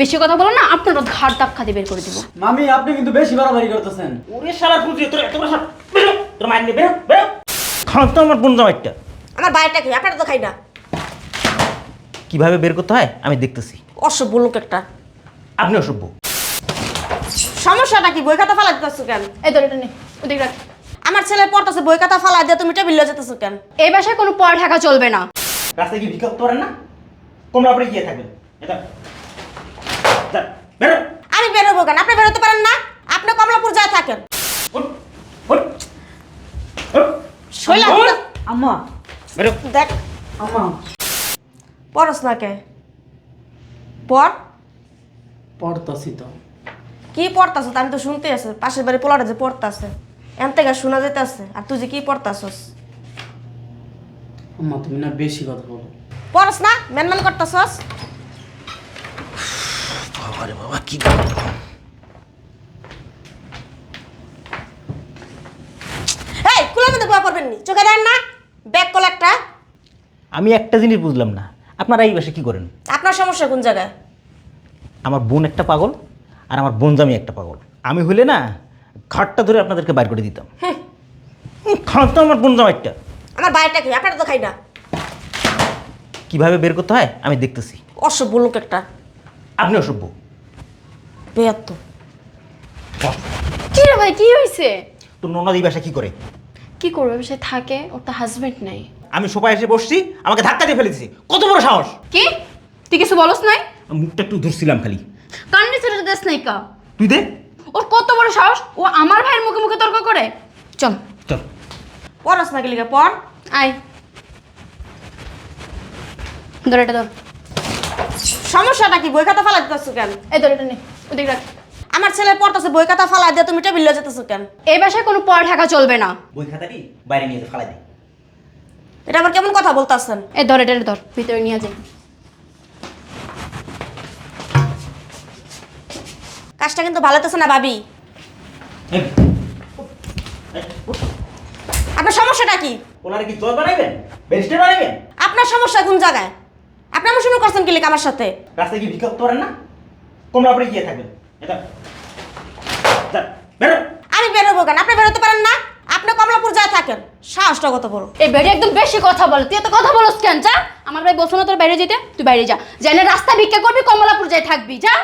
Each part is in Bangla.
বেশি কথা বলো না আপনার ঘাট ধাক্কা দিয়ে বের করে দিব। মামি আপনি কিন্তু বেশি বাড়াবাড়ি করতেছেন। ওরে শালা খুঁজি তোর এত বড় বেরো তোর মাইন্ড বেরো বেরো খাও তো আমার বোন জামাইটা আমার বাড়িটা কি? আপনারা তো খাই না। কীভাবে বের করতে হয়? আমি দেখতেছি। অসভ্য লোক একটা। আপনি অসভ্য। সমস্যাটা কি? বই খাতা ফালাই দিতেছো কেন? এই ধরে এটা নে ওদিকে রাখ। আমার ছেলে পড়তেছে বই খাতা ফালাই দিয়ে তুমি টেবিল যেতেছো কেন? এই বাসায় কোনো পড়া ঢাকা চলবে না। রাস্তায় কি ভিক্ষা করতে পারেন না? তোমরা আপনি গিয়ে থাকবেন এটা বেরো। আমি বেরোবো কেন? আপনি বেরোতে পারেন না? আপনি কমলাপুর যায় থাকেন। শৈলা আম্মা। বেরো। দেখ আম্মা। পড়স না কে? পড় পড়তাছি তো। কি পড়তাছ? আমি তো শুনতে আছে। পাশের বাড়ি পোলাটা যে পড়তাছে। এন থেকে শোনা যেতেছে আর তুই যে কি পড়তাছস? আম্মা তুমি না বেশি কথা বলো। পড়স না? করতাছস? বাবা রে বাবা কি এই কুলের মধ্যে বয়া পড়বেন নি। চোখে দেন না। ব্যাগ কল একটা। আমি একটা জিনিস বুঝলাম না। আপনারা এই বাসে কি করেন? আপনার সমস্যা কোন জায়গায়? আমার বোন একটা পাগল আর আমার বোনজামি একটা পাগল। আমি হইলে না ঘাটটা ধরে আপনাদেরকে বাইর করে দিতাম। উম, খাও তো আমার বোনজামাইটা আমার বাড়িটা কি? আপনারা তো খাই না। কীভাবে বের করতে হয়? আমি দেখতেছি। অসভ্য লোক একটা। আপনি অসভ্য। বেয়াত তো কি রে ভাই কি হয়েছে তো ননদ এই বাসা কি করে? কি করবে? সে থাকে ওর তো হাজবেন্ড নাই। আমি সোফায় এসে বসছি আমাকে ধাক্কা দিয়ে ফেলে দিছি। কত বড় সাহস? কি? তুই কিছু বলস নাই? আমি মুখটা একটু ধরছিলাম খালি। কান্নি ছেড়ে দেশ নাই কা। তুই দে। ওর কত বড় সাহস? ও আমার ভাইয়ের মুখে মুখে তর্ক করে। চল। চল। পড়স না গেলিকে পড়। আয়। ধর এটা ধর। সমস্যাটা কি? বই খাতা ফালাই দিতেছো কেন? এই ধর এটা নে ওদিকে রাখ। আমার ছেলে পড়তেছে বই খাতা ফালাই দিয়ে তুমি টেবিল যেতেছো কেন? এই বাসায় কোনো পড়া ঢাকা চলবে না। বই খাতাটি বাইরে নিয়ে যেতে ফালাই দে। এটা আবার কেমন কথা বলতাছেন? এই ধর এটা ধর ভিতরে নিয়ে যাই। কাজটা কিন্তু ভালো হতেছে না ভাবি। এই, এই, উঠ। আপনার সমস্যাটা কি? ওনারা কি জজ বানাইবেন? ব্যারিস্টার বানাইবেন? আপনার সমস্যা কোন জায়গায়? আপনি আমার শুরু করছেন কি লিখ আমার সাথে? রাস্তায় কি ভিক্ষা করতে পারেন না? তোমরা আপনি গিয়ে থাকবেন। এটা বেরো। আমি বেরোবো কেন? আপনি বেরোতে পারেন না? আপনি কমলাপুর যায় থাকেন। সাহসটা কত বড়? এই বেড়ে একদম বেশি কথা বলে। তুই এত কথা বলস কেন? যা। আমার ভাই বলছো না তোর বাইরে যেতে? তুই বাইরে যা। জানে রাস্তা ভিক্ষা করবি কমলাপুর যাই থাকবি। যা।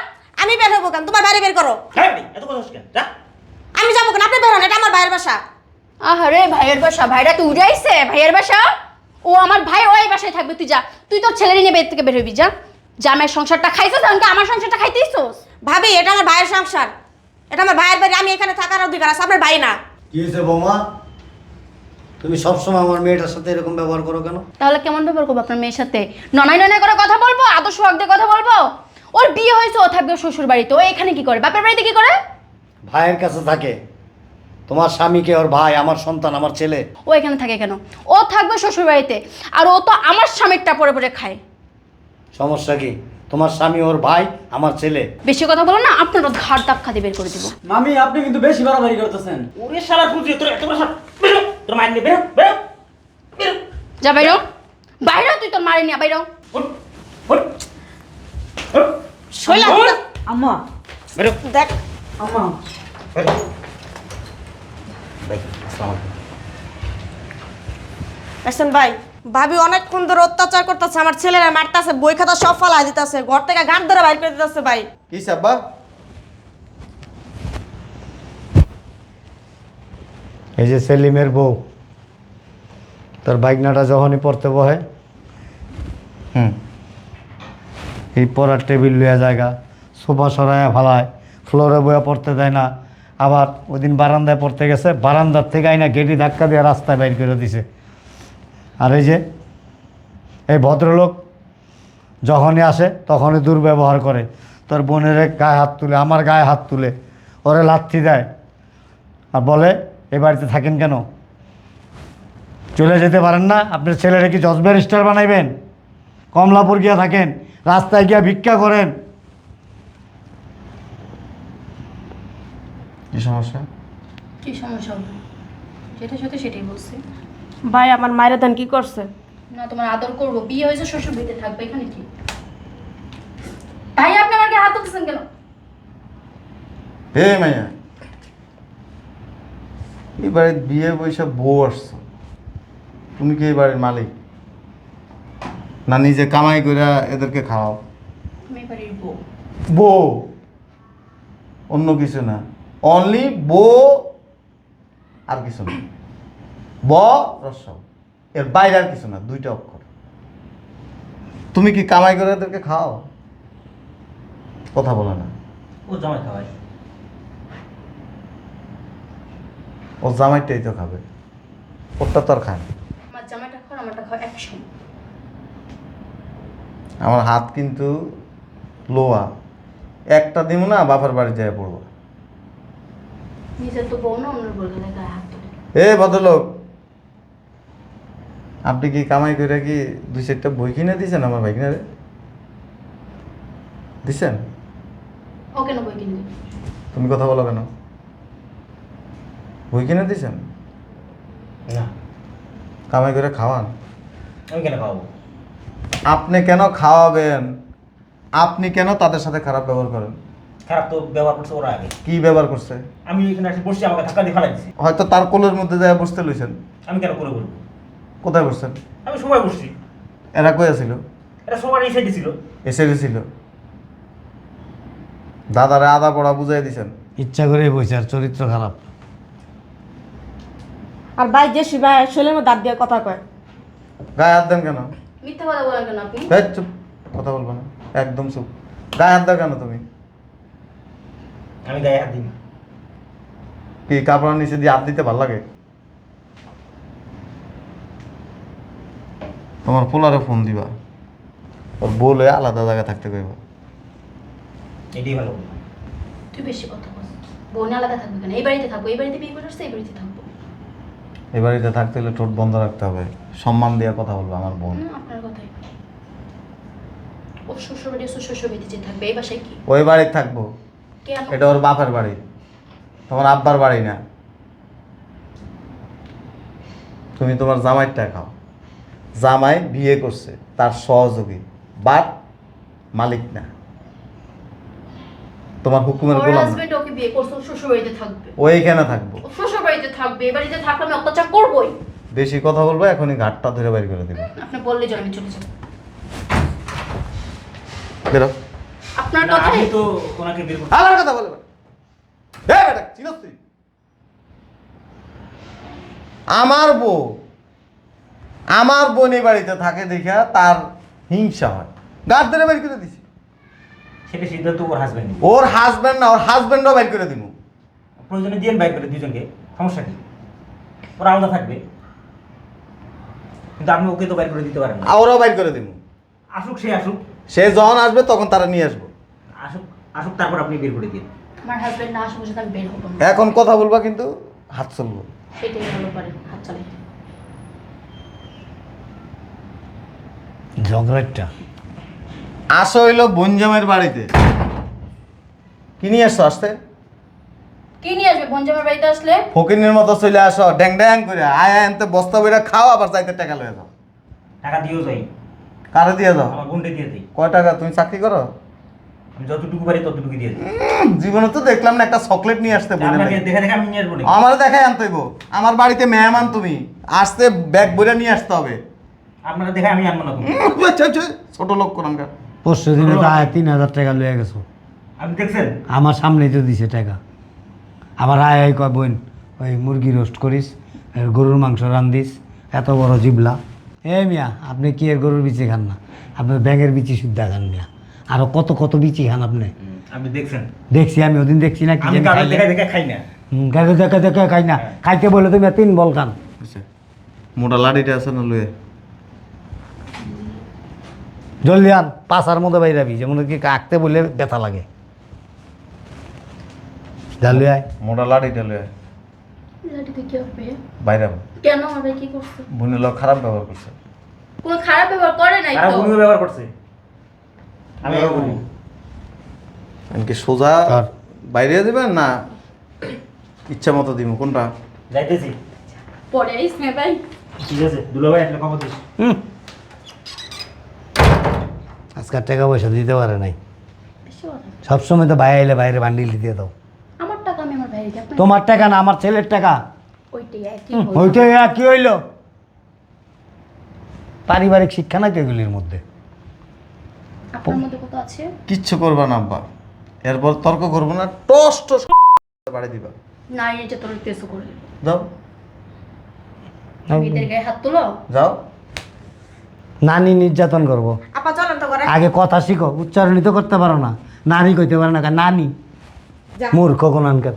আমি বের হব কেন? তোমার বাইরে বের করো। হ্যাঁ এত কথা কেন? যা। আমি যাব কেন? আপনি বের হন এটা আমার বাইরের বাসা। আহারে ভাইয়ের বাসা। ভাইরা তুই উড়াইছে ভাইয়ের বাসা? ও আমার ভাই ওই বাসায় থাকবে তুই যা। তুই তোর ছেলের নিয়ে বের থেকে বের হবি যা। জামাইয়ের সংসারটা খাইছিস এমনকি আমার সংসারটা খাইতেইছস? ভাবি এটা আমার ভাইয়ের সংসার। এটা আমার ভাইয়ের বাড়ি আমি এখানে থাকার অধিকার আছে আপনার ভাই না। কি হয়েছে বৌমা? তুমি সবসময় আমার মেয়েটার সাথে এরকম ব্যবহার করো কেন? তাহলে কেমন ব্যবহার করব আপনার মেয়ের সাথে? ননাই ননাই করে কথা বলব আদর্শ দিয়ে কথা বলব? ওর বিয়ে হয়েছে ও থাকবে শ্বশুর বাড়িতে ও এখানে কি করে? বাপের বাড়িতে কি করে? ভাইয়ের কাছে থাকে। তোমার স্বামীকে ওর ভাই আমার সন্তান আমার ছেলে। ও এখানে থাকে কেন? ও থাকবে শ্বশুর বাড়িতে আর ও তো আমার স্বামীরটা পরে পরে খায়। সমস্যা কি? তোমার স্বামী ওর ভাই আমার ছেলে। বেশি কথা বলো না আপনার ঘাট ধাক্কা দিয়ে বের করে দিব। মামি আপনি কিন্তু বেশি বাড়াবাড়ি করতেছেন। ওরে শালা খুঁজি তোর এত বড় সাপ। বেরো তোর মাইন্ড বেরো বেরো বেরো। যা বাইরো। বাইরো তুই তোর মারি নিয়ে বাইরো। শৈলা আম্মা। বেরো। দেখ আম্মা। বেরো। ভাই ভাবি অনেকক্ষণ ধরে অত্যাচার করতেছে আমার ছেলেরা মারতেছে বই খাতা সব ফালাই দিতেছে ঘর থেকে গান ধরে বাইর করে দিতেছে ভাই। কি সাব্বা? এই যে সেলিমের বউ তার বাইকনাটা যখনই পড়তে বহে হুম এই পড়ার টেবিল লইয়া জায়গা সোফা সরাইয়া ফালায় ফ্লোরে বইয়া পড়তে দেয় না আবার ওদিন বারান্দায় পড়তে গেছে, বারান্দার থেকে আইনা গেটি ধাক্কা দিয়ে রাস্তায় বাইর করে দিছে। আর এই যে, এই ভদ্রলোক যখনই আসে তখনই দুর্ব্যবহার করে। তোর বোনের গায়ে হাত তুলে, আমার গায়ে হাত তুলে, ওরে লাথি দেয়। আর বলে, এ বাড়িতে থাকেন কেন? চলে যেতে পারেন না, আপনার ছেলেরা কি জজ ব্যারিস্টার বানাইবেন? কমলাপুর গিয়া থাকেন, রাস্তায় গিয়া ভিক্ষা করেন। সমস্যা? কি সমস্যা হবে? যেটা সত্যি সেটাই বলছি। ভাই আমার মায়ের ধান কি করছে? না তোমার আদর করব। বিয়ে হয়েছে শ্বশুর বাড়িতে থাকবে এখানে কি? ভাই আপনি গায়ে হাত তুলতেছেন কেন? হে মাইয়া এই বাড়ির বিয়ে বৈশা বউ আসছো। তুমি কি এই বাড়ির মালিক? না নিজে কামাই করে এদেরকে খাওয়াও? আমি বাড়ির বউ। বউ? অন্য কিছু না। অনলি বো আর কিছু না। ব রস্য এর বাইরে আর কিছু না দুইটা অক্ষর। তুমি কি কামাই করে এদেরকে খাও? কথা বলে না। ও জামাই খাওয়াই ও জামাইটাই তো খাবে। ওরটা তো আর খায় আমার জামাইটা আমারটা আমার হাত কিন্তু লোয়া। একটা দিব না বাপের বাড়ি যায় পড়ব নিজের তো বউ না অন্য বলে গায়ে হাত তুলে এ ভদ্রলোক আপনি কি কামাই করে কি দুই চারটা বই কিনে দিয়েছেন আমার ভাই কিনারে দিছেন? ও কেন বই কিনে দিবে? তুমি কথা বলো কেন? বই কিনে দিছেন না। কামাই করে খাওয়ান? আমি কেন খাওয়াবো? আপনি কেন খাওয়াবেন? আপনি কেন তাদের সাথে খারাপ ব্যবহার করেন? খারাপ তো ব্যবহার করছে ওরা আগে। কি ব্যবহার করছে? আমি এখানে এসে বসছি আমাকে ধাক্কা দিয়ে ফালাই দিছি হয়তো তার কোলের মধ্যে যায় বসতে লইছেন। আমি কেন করে বলব কোথায় বসছেন? আমি সময় বসছি। এরা কই আছিল? এটা সবার এসে দিছিল এসে গেছিল। দাদারে আদা পড়া বুঝাই দিছেন। ইচ্ছা করে বসে আর চরিত্র খারাপ। আর ভাই যে শিবাই ছেলের মধ্যে দাঁত দিয়ে কথা কয়। গায়ে হাত দেন কেন? মিথ্যা কথা বলেন কেন আপনি? চুপ। কথা বলব না। একদম চুপ। গায়ে হাত দাও কেন তুমি? আমি গায়ে হাত দিই না। কি কাপড়ের নিচে দিয়ে হাত দিতে ভালো লাগে তোমার পোলারে ফোন দিবা। ওর বলে আলাদা জায়গায় থাকতে কইবা। এটাই ভালো তুই বেশি কথা বল বোন আলাদা থাকবে কেন? এই বাড়িতে থাকব এই বাড়িতে বিয়ে করে এই বাড়িতে থাকব। এই বাড়িতে থাকতে হলে ঠোঁট বন্ধ রাখতে হবে। সম্মান দিয়ে কথা বলব আমার বোন। আপনার কথাই। ও শ্বশুর বাড়ি শ্বশুর বাড়িতে যে থাকবে এই বাসায় কি? ওই বাড়ি থাকব। কেন এটা ওর বাপের বাড়ি। তোমার আব্বার বাড়ি না। তুমি তোমার জামাইটা খাও। জামাই বিয়ে করছে তার সহযোগী বাট মালিক না। তোমার হুকুমের গোলাম হাজবেন্ড ওকে বিয়ে করছে শ্বশুর বাড়িতে থাকবে। ও এইখানে থাকব। শ্বশুর বাড়িতে থাকবে এই বাড়িতে থাকলে আমি অত্যাচার করবোই। বেশি কথা বলব এখনই ঘাটটা ধরে বাইর করে দিবে। আপনি বললে চলে আমি চলে যাব। বেরো। আপনার না, কথাই? আমি তো ওনাকে বের করছি আমার কথা বলে বেটা চিনস তুই? আমার বউ আমার বোন এই বাড়িতে থাকে দেখা তার হিংসা হয়। গাছ ধরে বের করে দিছি। সেটা সিদ্ধান্ত ওর হাজবেন্ড ওর হাজব্যান্ড না ওর হাজব্যান্ডও বের করে দিব প্রয়োজনে দিয়ে বাইর করে দুজনকে সমস্যা কি? ওরা আলাদা থাকবে। কিন্তু আপনি ওকে তো বাইর করে দিতে পারেন না। ওরাও বের করে দিব আসুক সে আসুক। সে যখন আসবে তখন তারা নিয়ে আসব। আসুক আসুক তারপর আপনি বের করে দিন। আমার হাজবেন্ড না আসা পর্যন্ত আমি বের হব না। এখন কথা বলবা কিন্তু হাত চলবো। সেটাই ভালো পারে হাত চালাই ঝগড়াটা আসো হইল বনজামের বাড়িতে। কি নিয়ে আসছো আসতে? কি নিয়ে আসবে? বঞ্জামের বাড়িতে আসলে? ফকিনের মতো চলে আসো ড্যাং ড্যাং করে। আয় আয় আনতে বস্তা বইরা খাও আবার চাইতে টাকা লয়ে যাও। টাকা দিয়েও যাই। কারে দিয়ে দাও? আমার বোনকে দিয়ে দিই। কয় টাকা? তুমি চাকরি করো? আমি যতটুকু পারি ততটুকু দিয়ে দিই। জীবনে তো দেখলাম না একটা চকলেট নিয়ে আসতে বলে দেখে দেখে আমি নিয়ে আসব নাকি? আমার দেখাই আনতে হইব। আমার বাড়িতে মেহমান তুমি। আসতে ব্যাগ বইরা নিয়ে আসতে হবে। আপনারা দেখে আমি আনব না তুমি আচ্ছা, আচ্ছা, ছোট লোক কোরআনকার পরশু দিনে তো আয় তিন হাজার টাকা লয়ে গেছো। আপনি দেখছেন? আমার সামনেই তো দিছে টাকা। আবার আয় আয় কয় বোন ওই মুরগি রোস্ট করিস গরুর মাংস রান্ধিস এত বড় জিবলা। এ মিয়া আপনি কি এর গরুর বিচি খান না? আপনি ব্যাঙের বিচি শুদ্ধা খান মিয়া। আরও কত কত বিচি খান আপনি? আপনি দেখছেন? দেখছি আমি ওদিন দেখছি না কি আমি খাইলে। দেখে দেখে খাই না। হুম, দেখে দেখে খাই না। খাইতে বলে তুমি তিন বল খান। মোটা লাঠিটা আছে না লুয়ে? জলদি আন পাশার মধ্যে বাইরাবি যেমন কি আঁকতে বললে ব্যথা লাগে। জালু আয়। মোটা লাঠিটা লুয়ে লাঠিতে কি হবে? বাইরে কেন আমার কি করছে? বোনের লোক খারাপ ব্যবহার করছে। কোনো খারাপ ব্যবহার করে নাই তো? ভূমি ব্যবহার করছে। আমি বলি সোজা? বাইরে দিবেন না? ইচ্ছা মতো দিব কোনটা? যাইতেছি। পরে আইস না ভাই। ঠিক আছে দুলাভাই আসলে খবর দিস। হুম। আজকাল টাকা পয়সা দিতে পারে নাই। সবসময় তো বাইরে এলে বাইরে বান্ডিল দিয়ে দাও আমার টাকা আমি আমার ভাইয়ের দিই তোমার টাকা না আমার ছেলের টাকা? ওইটাই একই হইল। পারিবারিক শিক্ষা তো এগুলির মধ্যে? আপনার মধ্যে কত আছে? কিচ্ছু করবা না আব্বা। এরপর তর্ক করব না টস টস বাড়ি দিবা। করে যাও। যাও। নানি নির্যাতন করব। আগে কথা শিখো উচ্চারণই তো করতে পারো না। নারী কইতে পারো না নানি। মূর্খ কোনানকার।